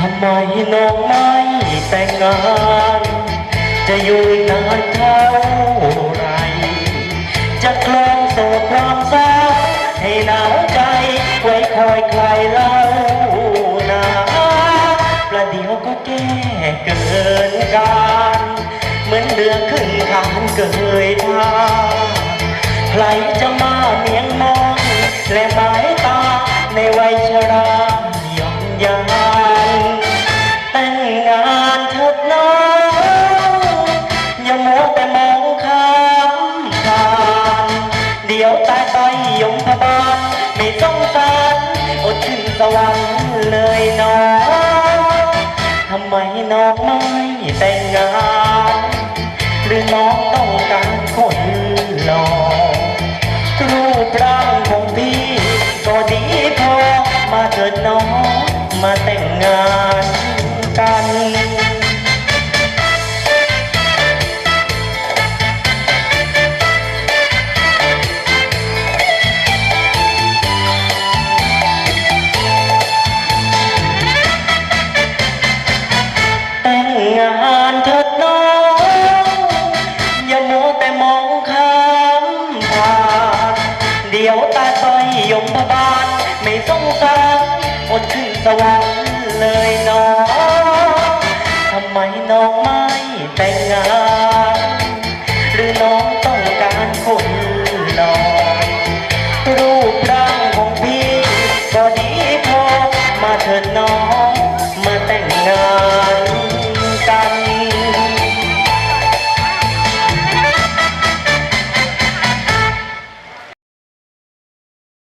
ทำไมน้องไม่แต่งงาน จะอยู่นานเท่าไร จะคลองโสดคลองสาให้หนาวใจไว้คอยใครเล่านาประเดี๋ยวก็แก้เกินการ เหมือนเดือขึ้นขานเกยทาใครจะมาเมียงมอง และหมายตาในวัยชราหย่อนยานแต่งงานเถิดน้องอย่ามัวแต่มองข้ามผ่านเดี๋ยวตายไปยมพบาลไม่ต้องการอดถึงสวรรค์เลยน้องทำไมน้องไม่แต่งงาน หรือน้องต้องการ มาแต่งงานกันแต่งงานเถิดน้องอย่ามัวแต่มองข้ สวรรค์เลยน้องทำไมน้องไม่แต่งงาน หรือน้องต้องการคนนอนรูปร่างของพี่ก็ดีพอมาเถิดน้องมาแต่งงานกัน